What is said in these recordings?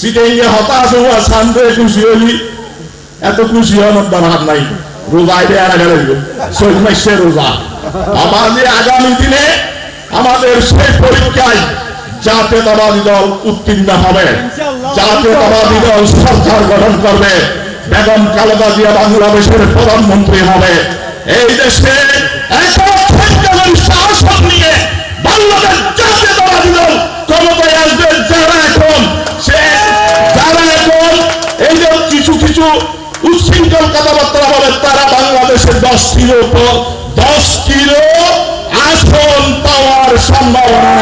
সিটাইয়ে হতাশ হওয়া শান্তে খুশি হলি এত খুশি হওয়ার দরকার নাই। রোজা আইলে আর আগে লাগবে মাসে রোজা। আমাদের আগামী দিনে আমাদের সেই পরীক্ষায় জাতীয়তাবাদী দল উত্তীর্ণ হবে। জাতীয়তাবাদী দল সরকার গঠন করবে। বেগম খালেদা জিয়া বাংলাদেশের প্রধানমন্ত্রী হবে। এই দেশে এখন দশ কিলো দশ কিলো আসন পাওয়ার সম্ভাবনা।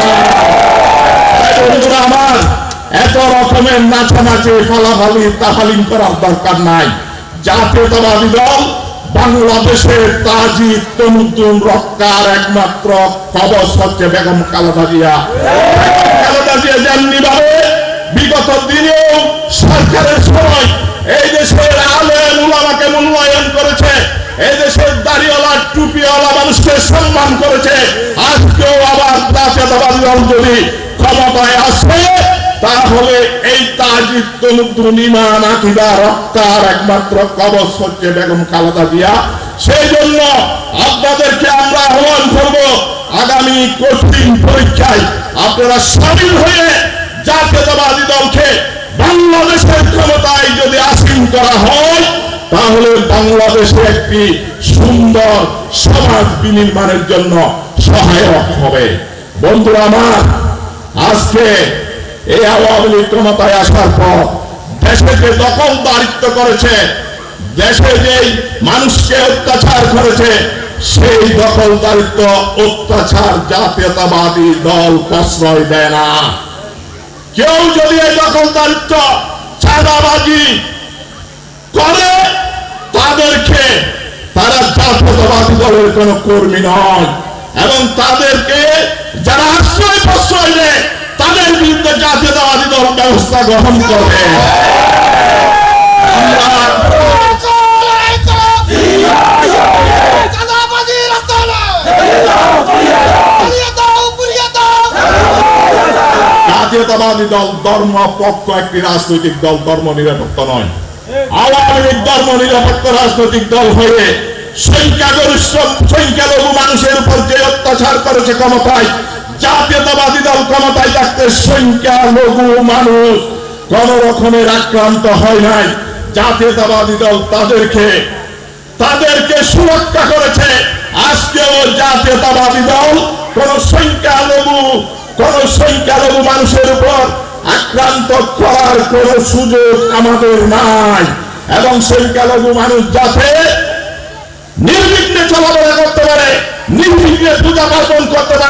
আমার, এত রকমের নাচানাচি, ফালাফালি, তাফালিং করার দরকার নাই। জাতীয়তাবাদী দল, বাংলাদেশের তাজি তনুতুন রক্ষার একমাত্র কবচ হচ্ছে বেগম খালেদা জিয়া খালেদা জিয়া যেমনি ভাবে, বিগত দিনেও সরকারের সময় এই দেশের আলেম উলামাকে মূল্যায়ন টুপিওয়ালা মানুষকে সম্মান করেছে। আজকেও আবার যদি ক্ষমতায় আসে, তাহলে এই রক্তার একমাত্র কবচ হচ্ছে বেগম খালেদা জিয়া। সেই জন্য আপনাদেরকে আমরা আহ্বান করব, আগামী কঠিন পরীক্ষায় আপনারা সামিল হয়ে জাতীয়তাবাদী দলকে বাংলাদেশের ক্ষমতায় যদি আসীন করা হয় তাহলে বাংলাদেশে একটি সুন্দর সমাজ বিনির্মাণের জন্য সহায়ক হবে। বন্ধুরা আমার, আজকে এই আওয়ামী লীগ ক্ষমতায় আসার পর দেশে যে দখল দারিত্ব করেছে, দেশে যেই মানুষকে অত্যাচার করেছে, সেই দখল দারিত্ব অত্যাচার জাতীয়তাবাদী দল প্রশ্রয় দেয় না। কেউ যদি এই দখল দারিত্ব চাঁদাবাজি করে তাদেরকে তারা জাতীয়তাবাদী দলের কোন কর্মী নয়। এবং তাদেরকে যারা আশ্রয় প্রশ্রয় দেয়, তাদের বিরুদ্ধে জাতীয়তাবাদী দল ব্যবস্থা গ্রহণ করবে। জাতীয়তাবাদী দল ধর্ম পক্ষ একটি রাজনৈতিক দল, ধর্ম নিরপেক্ষ নয়। আওয়ামী ধর্ম নিরপেক্ষ রাজনৈতিক দল হয়ে সংখ্যাগরিষ্ঠ, সংখ্যালঘু মানুষের করেছে ক্ষমতায়, জাতীয়তাবাদী দল ক্ষমতায় থাকতে সংখ্যালঘু মানুষ কোন রকমের আক্রান্ত হয় নাই। জাতীয়তাবাদী দল তাদেরকে তাদেরকে সুরক্ষা করেছে। আজকেও জাতীয়তাবাদী দল কোন সংখ্যালঘু কোন সংখ্যালঘু মানুষের উপর আক্রান্ত করার কোন সুযোগ আমাদের নাই। এবং সংখ্যালঘু মানুষ যাতে নির্বিঘ্নে চলাফেরা করতে পারে, নির্বিঘ্নে পূজা পার্বণ করতে পারে।